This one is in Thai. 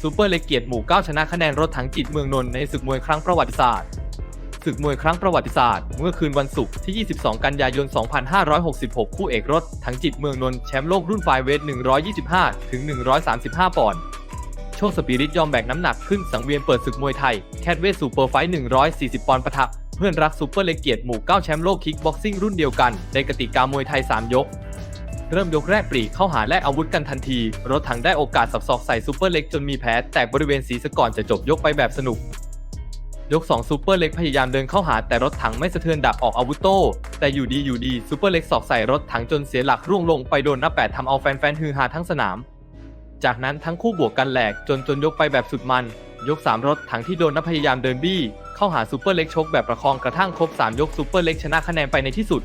ซูเปอร์เลเกียรติหมู่ 9 ชนะคะแนนรถถังจิตเมืองนนท์ในศึกมวยครั้งประวัติศาสตร์ศึกมวยครั้งประวัติศาสตร์เมื่อคืนวันศุกร์ที่ 22 กันยายน 2566 คู่เอกรถถังจิตเมืองนนท์แชมป์โลกรุ่นไฟเวท 125 ถึง 135 ปอนด์ โชคสปิริตยอมแบกน้ำหนักขึ้นสังเวียนเปิดศึกมวยไทย แคทเวทซูเปอร์ไฟท์140 ปอนด์ปะทะเพื่อนรักซูเปอร์เลเกียรติหมู่ 9 แชมป์โลกคิกบ็อกซิ่งรุ่นเดียวกันในกติกามวยไทย 3 ยก เริ่มยกแรกปรีเข้าหาแลกอาวุธกันทันที รถถังได้โอกาสสับศอกใส่ซูเปอร์เล็กจนมีแผลแตกบริเวณศีรษะก่อนจะจบยกไปแบบสนุก ยก 2 ซูเปอร์เล็กพยายามเดินเข้าหาแต่รถถังไม่สะเทือนดักออกอาวุธโต้แต่อยู่ดีอยู่ดีซูเปอร์เล็กสอกใส่รถถังจนเสียหลักร่วงลงไปโดนหน้าแปดทำเอาแฟนๆฮือฮาทั้งสนาม จากนั้นทั้งคู่บวกกันแหลกจนจนยกไปแบบสุดมัน ยก 3 รถถังที่โดนนับพยายามเดินบี้ เข้าหาซูเปอร์เล็กชกแบบประคองกระทั่งครบ3ยกซูเปอร์เล็กชนะคะแนนไปในที่สุด